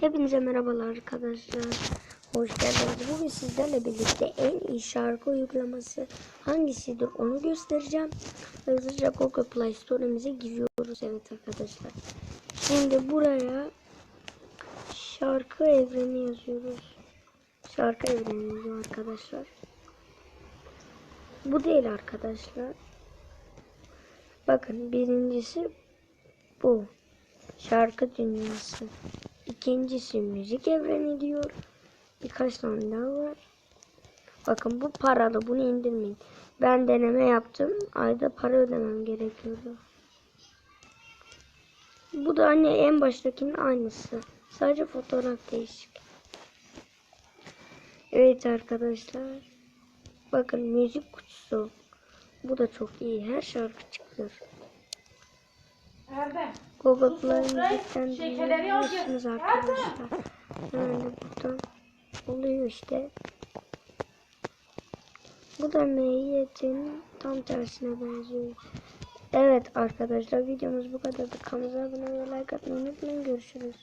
Hepinize merhabalar arkadaşlar. Hoş geldiniz. Bugün sizlerle birlikte en iyi şarkı uygulaması hangisidir onu göstereceğim. Hızlıca Google Play Store'imize giriyoruz. Evet arkadaşlar. Şimdi buraya şarkı evreni yazıyoruz. Şarkı evreni yazıyor arkadaşlar. Bu değil arkadaşlar. Bakın birincisi bu. Şarkı dünyası. İkincisi müzik evreni diyor. Birkaç tane daha var. Bakın bu paralı. Bunu indirmeyin. Ben deneme yaptım. Ayda para ödemem gerekiyordu. Bu da anne en baştakinin aynısı. Sadece fotoğraf değişik. Evet arkadaşlar. Bakın müzik kutusu. Bu da çok iyi. Her şarkı çıkıyor. Dinleyebilirsiniz gel. arkadaşlar. Hemen de buradan oluyor işte. Bu da meyyetin tam tersine benziyor. Evet arkadaşlar videomuz bu kadardı. Kanalımıza abone olmayı like atmayı unutmayın. Görüşürüz.